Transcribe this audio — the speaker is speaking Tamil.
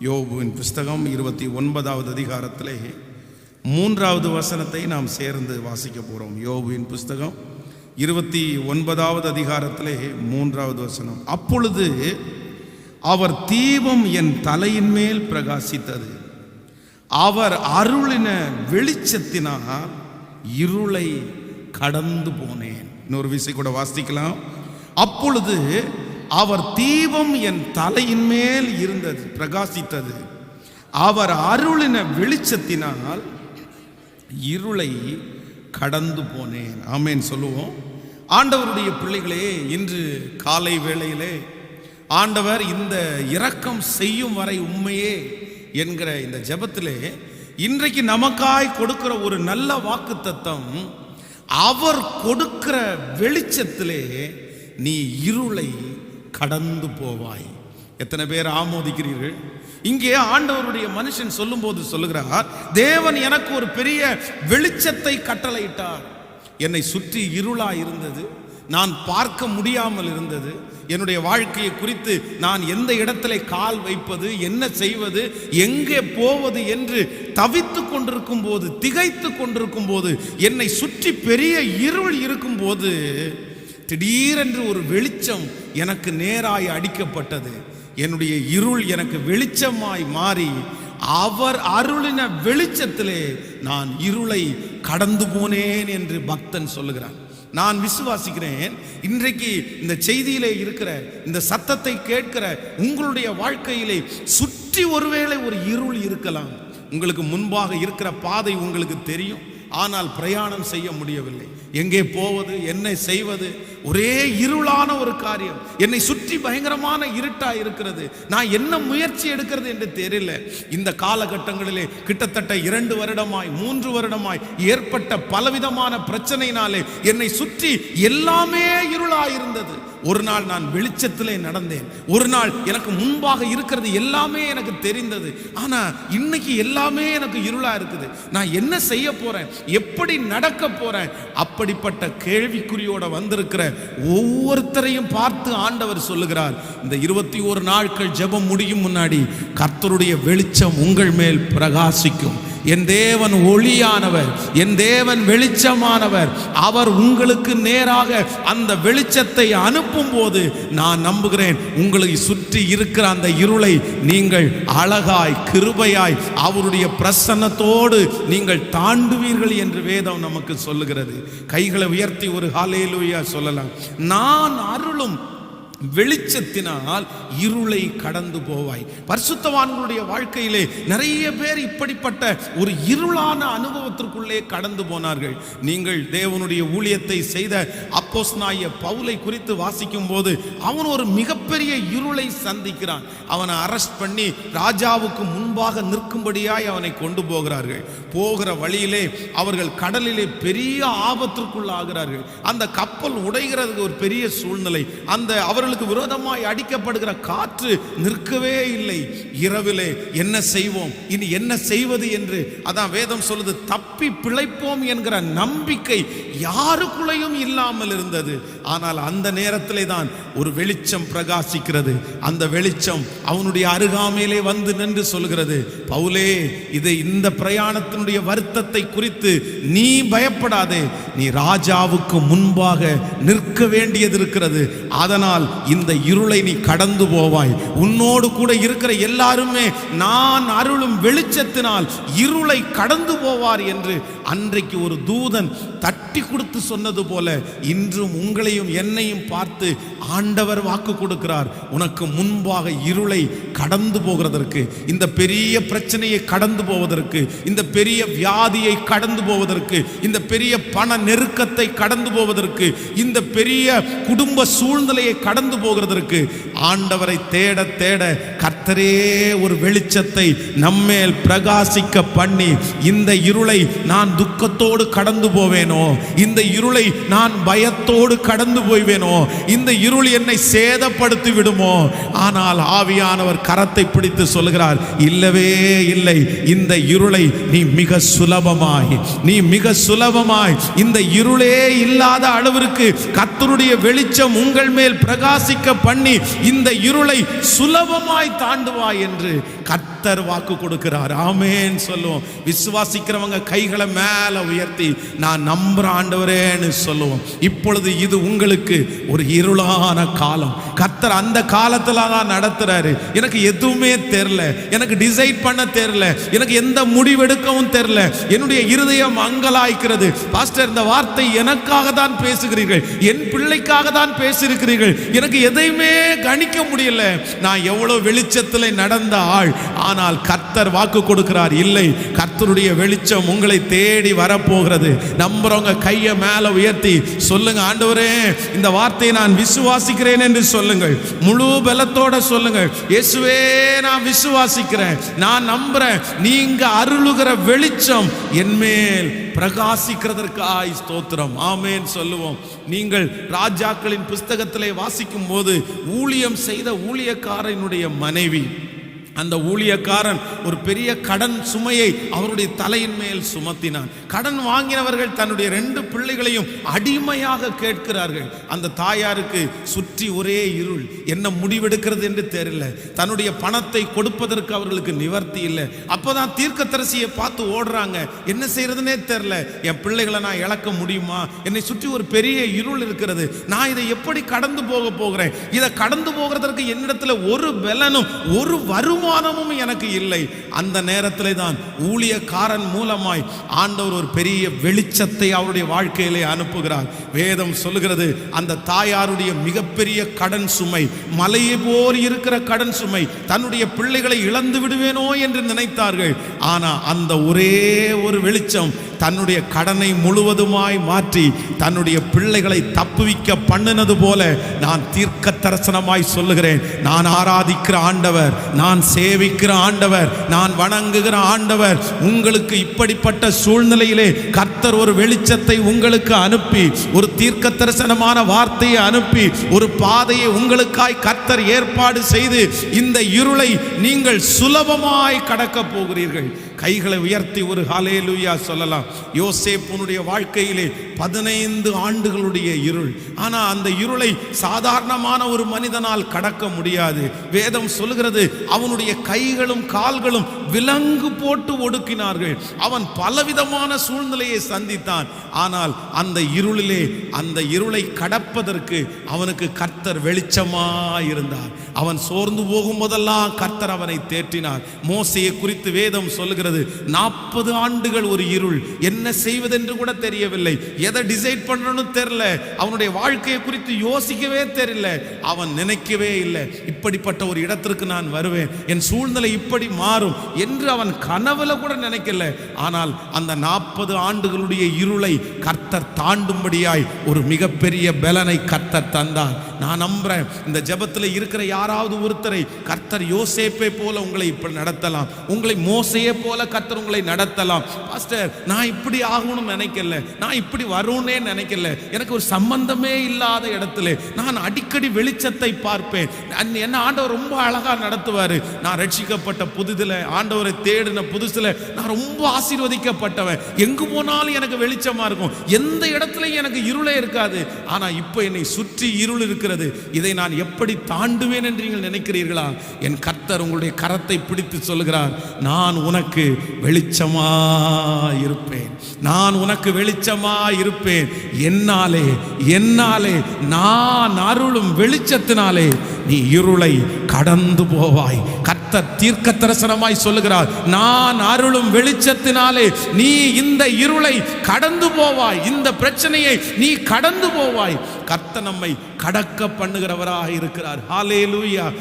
யோபுவின் புஸ்தகம் இருபத்தி ஒன்பதாவது அதிகாரத்திலே மூன்றாவது வசனத்தை நாம் சேர்ந்து வாசிக்க போகிறோம் யோபுவின் புஸ்தகம் இருபத்தி ஒன்பதாவது அதிகாரத்திலே மூன்றாவது வசனம். அப்பொழுது அவர் தீபம் என் தலையின் மேல் பிரகாசித்தது. அவர் அருளின வெளிச்சத்தினால் இருளை கடந்து போனேன். இன்னொரு விசை கூட வாசிக்கலாம். அப்பொழுது அவர் தீபம் என் தலையின் மேல் இருந்தது பிரகாசித்தது. அவர் அருளின வெளிச்சத்தினால் இருளை கடந்து போனேன். ஆமேன் சொல்லுவோம். ஆண்டவருடைய பிள்ளைகளே இன்று காலை வேளையிலே ஆண்டவர் இந்த இரக்கம் செய்யும் வரை உண்மையே என்கிற இந்த ஜபத்திலே இன்றைக்கு நமக்காய் கொடுக்கிற ஒரு நல்ல வாக்கு தத்தம் அவர் கொடுக்கிற வெளிச்சத்திலே நீ இருளை கடந்து போவாய். எத்தனை பேர் ஆமோதிக்கிறீர்கள்? இங்கே ஆண்டவருடைய மனுஷன் சொல்லும்போது சொல்லுகிறார் தேவன் எனக்கு ஒரு பெரிய வெளிச்சத்தை கட்டளையிட்டார். என்னை சுற்றி இருளா இருந்தது. நான் பார்க்க முடியாமல் இருந்தது. என்னுடைய வாழ்க்கையை குறித்து நான் எந்த இடத்துல கால் வைப்பது என்ன செய்வது எங்கே போவது என்று தவித்து கொண்டிருக்கும் போது திகைத்து கொண்டிருக்கும் போது என்னை சுற்றி பெரிய இருள் இருக்கும் போது திடீரென்று ஒரு வெளிச்சம் எனக்கு நேராய் அடிக்கப்பட்டது. என்னுடைய இருள் எனக்கு வெளிச்சமாய் மாறி அவர் அருளின வெளிச்சத்திலே நான் இருளை கடந்து போனேன் என்று பக்தன் சொல்லுகிறான். நான் விசுவாசிக்கிறேன் இன்றைக்கு இந்த செய்தியிலே இருக்கிற இந்த சத்தத்தை கேட்கிற உங்களுடைய வாழ்க்கையிலே சுற்றி ஒருவேளை ஒரு இருள் இருக்கலாம். உங்களுக்கு முன்பாக இருக்கிற பாதை உங்களுக்கு தெரியும். ஆனால் பிரயாணம் செய்ய முடியவில்லை. எங்கே போவது என்ன செய்வது ஒரே இருளான ஒரு காரியம். என்னை சுற்றி பயங்கரமான இருட்டா இருக்கிறது. நான் என்ன முயற்சி எடுக்கிறது என்று தெரியல. இந்த காலகட்டங்களிலே கிட்டத்தட்ட இரண்டு வருடமாய் மூன்று வருடமாய் ஏற்பட்ட பலவிதமான பிரச்சனையினாலே என்னை சுற்றி எல்லாமே இருளாய் இருந்தது ஒரு நாள் நான் வெளிச்சத்திலே நடந்தேன். ஒரு நாள் எனக்கு முன்பாக இருக்கிறது எல்லாமே எனக்கு தெரிந்தது. ஆனா இன்னைக்கு எல்லாமே எனக்கு இருளா இருக்குது. நான் என்ன செய்ய போறேன்? எப்படி நடக்க போறேன்? அப்படிப்பட்ட கேள்விக்குறியோட வந்திருக்கிற ஒவ்வொருத்தரையும் பார்த்து ஆண்டவர் சொல்லுகிறார். இந்த இருபத்தி ஒரு நாட்கள் ஜெபம் முடியும் முன்னாடி கர்த்தருடைய வெளிச்சம் உங்கள் மேல் பிரகாசிக்கும். என் தேவன் ஒளியானவர் என் தேவன் வெளிச்சமானவர். அவர் உங்களுக்கு நேராக அந்த வெளிச்சத்தை அனுப்பும் போது நான் நம்புகிறேன். உங்களை சுற்றி இருக்கிற அந்த இருளை நீங்கள் அழகாய் கிருபையாய் அவருடைய பிரசன்னத்தோடு நீங்கள் தாண்டுவீர்கள் என்று வேதம் நமக்கு சொல்லுகிறது. கைகளை உயர்த்தி ஒரு ஹாலேலுயா சொல்லலாம். நான் அருளும் வெளிச்சத்தினால் இருளை கடந்து போவாய். பரிசுத்தவான்களுடைய வாழ்க்கையிலே நிறைய பேர் இப்படிப்பட்ட ஒரு இருளான அனுபவத்திற்குள்ளே கடந்து போனார்கள். நீங்கள் தேவனுடைய ஊழியத்தை செய்த அப்போஸ்னாய பவுலை குறித்து வாசிக்கும் போது அவன் ஒரு மிகப்பெரிய இருளை சந்திக்கிறான். அவனை அரெஸ்ட் பண்ணி ராஜாவுக்கு முன்பாக நிற்கும்படியாய் அவனை கொண்டு போகிறார்கள். போகிற வழியிலே அவர்கள் கடலிலே பெரிய ஆபத்திற்குள் ஆகிறார்கள் அந்த கப்பல் உடைகிறதுக்கு ஒரு பெரிய சூழ்நிலை. அந்த அவர்களுக்கு விரோதமாய் அடிக்கப்படுகிற காற்று நிற்கவே இல்லை. இரவிலே என்ன செய்வோம்? இனி என்ன செய்வது என்று அதான் வேதம் சொல்லுது தப்பி பிழைப்போம் என்கிற நம்பிக்கை யாருக்குள்ளேயும் இல்லாமல் இருந்தது. ஆனால் அந்த நேரத்திலே தான் ஒரு வெளிச்சம் பிரகாசிக்கிறது. அந்த வெளிச்சம் அவனுடைய அருகாமையிலே வந்து நின்று சொல்கிறது பவுலே இதை இந்த பிரயாணத்தினுடைய வருத்தத்தை குறித்து நீ பயப்படாதே. நீ ராஜாவுக்கு முன்பாக நிற்க வேண்டியது இருக்கிறது. அதனால் இந்த இருளை நீ கடந்து போவாய். உன்னோடு கூட இருக்கிற எல்லாருமே நான் அருளும் வெளிச்சத்தினால் இருளை கடந்து போவார் என்று அன்றைக்கு ஒரு தூதன் தட்டி கொடுத்து சொன்னது போல இன்றும் உங்களையும் என்னையும் பார்த்து ஆண்டவர் வாக்கு கொடுக்கிறார். உனக்கு முன்பாக இருளை கடந்து போகிறதற்கு இந்த பெரிய பிரச்சனையை கடந்து போவதற்கு இந்த பெரிய வியாதியை கடந்து போவதற்கு இந்த பெரிய பண நெருக்கத்தை கடந்து போவதற்கு இந்த பெரிய குடும்ப சூழ்நிலையை கடந்து போகிறதற்கு ஆண்டவரை தேட தேட கர்த்தரே ஒரு வெளிச்சத்தை நம்மேல் பிரகாசிக்க பண்ணி இந்த இருளை நான் துக்கத்தோடு கடந்து போவேனோ இந்த இருளை நான் பயத்தோடு பயத்தோடு கடந்து போய்வேனோ? இந்த இருள் என்னை சேதப்படுத்தி விடுமோ? ஆனால் ஆவியானவர் கரத்தை பிடித்து சொல்கிறார் இல்லவே இல்லை. இந்த இருளை நீ மிக சுலபமாய். நீ மிக சுலபமாய். இந்த இருளே இல்லாத அளவிற்கு கத்தருடைய வெளிச்சம் உங்கள் மேல் பிரகாசிக்க பண்ணி இந்த இருளை சுலபமாய் தாண்டுவாய் என்று கத்த கர்த்தர் வாக்கு கொடுக்கிறார். ஆமேன்னு சொல்லுவோம். விசுவாசிக்கிறவங்க கைகளை மேல உயர்த்தி நான் நம்புற ஆண்டவரேன்னு சொல்லுவோம். இப்பொழுது இது உங்களுக்கு ஒரு இருளான காலம். கர்த்தர் அந்த காலத்துல தான் நடத்துறாரு. எனக்கு எதுவுமே தெரில எனக்கு டிசைட் பண்ண தெரில எனக்கு எந்த முடிவெடுக்கவும் தெரில என்னுடைய இருதயம் அங்கலாய்க்கிறது. பாஸ்டர் இந்த வார்த்தை எனக்காக தான் பேசுகிறீர்கள். என் பிள்ளைக்காக தான் பேசியிருக்கிறீர்கள். எனக்கு எதையுமே கணிக்க முடியல. நான் எவ்வளவு வெளிச்சத்தில் நடந்த ஆள். ஆனால் கர்த்தர் வாக்கு கொடுக்கிறார் இல்லை கர்த்தருடைய வெளிச்சம் உங்களை தேடி வரப்போகிறது. நம்புறவங்க கையை மேலே உயர்த்தி சொல்லுங்க ஆண்டவரே இந்த வார்த்தையை நான் விசுவாசிக்கிறேன் என்று சொல்லுங்கள். முழு பலத்தோட சொல்லுங்கள். இயேசுவே நான் விசுவாசிக்கிறேன். நான் நம்புறேன். நீங்க அருளுகிற வெளிச்சம் என்மேல் பிரகாசிக்கிறதற்காய் ஸ்தோத்திரம். ஆமேன் சொல்லுவோம். நீங்கள் ராஜாக்களின் புஸ்தகத்திலே வாசிக்கும் போது ஊழியம் செய்த ஊழியக்காரனுடைய மனைவி. அந்த ஊழியக்காரன் ஒரு பெரிய கடன் சுமையை அவருடைய தலையின் மேல் சுமத்தினான். கடன் வாங்கினவர்கள் தன்னுடைய ரெண்டு பிள்ளைகளையும் அடிமையாக கேட்கிறார்கள். அந்த தாயாருக்கு சுற்றி ஒரே இருள். என்ன முடிவெடுக்கிறது என்று தெரியல. தன்னுடைய பணத்தை கொடுப்பதற்கு அவர்களுக்கு நிவர்த்தி இல்லை. அப்போதான் தீர்க்கத்தரசியை பார்த்து ஓடுறாங்க. என்ன செய்யறதுனே தெரியல. என் பிள்ளைகளை நான் இழக்க முடியுமா? என்னை சுற்றி ஒரு பெரிய இருள் இருக்கிறது. நான் இதை எப்படி கடந்து போக போகிறேன்? இதை கடந்து போகிறதற்கு என்னிடத்துல ஒரு பலனும் ஒரு வருமானமும் எனக்கு இல்லை. அந்த நேரத்திலே தான் ஊழியக்காரன் மூலமாய் ஆண்டவர் ஒரு பெரிய வெளிச்சத்தை அவருடைய வாழ்க்கையிலே அனுப்புகிறார். வேதம் சொல்லுகிறது அந்த தாயாருடைய மிகப்பெரிய கடன் சுமை மலையை போல் இருக்கிற கடன் சுமை தன்னுடைய பிள்ளைகளை இழந்து விடுவேனோ என்று நினைத்தார்கள். ஆனா அந்த ஒரே ஒரு வெளிச்சம் தன்னுடைய கடனை முழுவதுமாய் மாற்றி தன்னுடைய பிள்ளைகளை தப்புவிக்க பண்ணினது போல நான் தீர்க்க தரிசனமாய் சொல்லுகிறேன். நான் ஆராதிக்கிற ஆண்டவர் நான் சேவிக்கிற ஆண்டவர் நான் வணங்குகிற ஆண்டவர் உங்களுக்கு இப்படிப்பட்ட சூழ்நிலையிலே கர்த்தர் ஒரு வெளிச்சத்தை உங்களுக்கு அனுப்பி ஒரு தீர்க்க தரிசனமான வார்த்தையை அனுப்பி ஒரு பாதையை உங்களுக்காய் கர்த்தர் ஏற்பாடு செய்து இந்த இருளை நீங்கள் சுலபமாய் கடக்க போகிறீர்கள். கைகளை உயர்த்தி ஒரு ஹலேலுயா சொல்லலாம். யோசேப்புனுடைய வாழ்க்கையிலே பதினைந்து ஆண்டுகளுடைய இருள். ஆனால் அந்த இருளை சாதாரணமான ஒரு மனிதனால் கடக்க முடியாது. வேதம் சொல்கிறது அவனுடைய கைகளும் கால்களும் விலங்கு போட்டு ஒடுக்கினார்கள். அவன் பலவிதமான சூழ்நிலையை சந்தித்தான். ஆனால் அந்த இருளிலே அந்த இருளை கடப்பதற்கு அவனுக்கு கர்த்தர் வெளிச்சமாயிருந்தார். அவன் சோர்ந்து போகும்போதெல்லாம் கர்த்தர் அவனை தேற்றினார். மோசையை குறித்து வேதம் சொல்லுகிறது நாற்பது ஆண்டுகள் ஒரு இருள். என்ன செய்வதென்று கூட தெரியவில்லை. எதை டிசைட் பண்ணணும்னு தெரியல. அவனுடைய வாழ்க்கையை குறித்து யோசிக்கவே தெரியல. அவன் நினைக்கவே இல்லை. இப்படிப்பட்ட ஒரு இடத்திற்கு நான் வருவேன். என் சூழ்நிலை இப்படி மாறும். என்று அவன் கனவுல கூட நினைக்கல. ஆனால் அந்த நாற்பது ஆண்டுகளுடைய இருளை கர்த்தர் தாண்டும்படியாய் ஒரு மிகப்பெரிய பலனை கர்த்தர் தந்தார். நான் நம்புறேன் இந்த ஜெபத்தில் இருக்கிற யாராவது ஒருத்தரை கர்த்தர் யோசேப்பை போல உங்களை இப்படி நடத்தலாம். உங்களை மோசையை போல கர்த்தர் உங்களை நடத்தலாம். பாஸ்டர் நான் இப்படி ஆகணும்னு நினைக்கல. நான் இப்படி வரும்னே நினைக்கல. எனக்கு ஒரு சம்பந்தமே இல்லாத இடத்துல நான் அடிக்கடி வெளிச்சத்தை பார்ப்பேன். என்ன ஆண்டவர் ரொம்ப அழகா நடத்துவாரு. நான் ரட்சிக்கப்பட்ட புதுதில் ஆண்டவரை தேடின புதுசுல நான் ரொம்ப ஆசீர்வதிக்கப்பட்டவன். எங்கு போனாலும் எனக்கு வெளிச்சமா இருக்கும். எந்த இடத்துலையும் எனக்கு இருளே இருக்காது. ஆனா இப்போ என்னை சுற்றி இருள் இருக்கிறது. இதை நான் எப்படி தாண்டுவேன் என்று நீங்கள் நினைக்கிறீர்களா? என் கர்த்தர் உங்களுடைய கரத்தை பிடித்து சொல்கிறார் நான் உனக்கு வெளிச்சமா இருப்பேன். நான் உனக்கு வெளிச்சமா இருப்பேன். என்னாலே என்னாலே நான் அருளும் வெளிச்சத்தினாலே நீ இருளை கடந்து போவாய். கர்த்தர் தீர்க்க தரிசனமாய் சொல்லுகிறார் நான் அருளும் வெளிச்சத்தினாலே நீ இந்த இருளை கடந்து போவாய். இந்த பிரச்சனையை நீ கடந்து போவாய். கர்த்தர் நம்மை கடக்க பண்ணுகிறவராக இருக்கிறார். ஹalleluya.